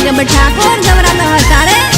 Nigam Thakor જવરાનો હતારે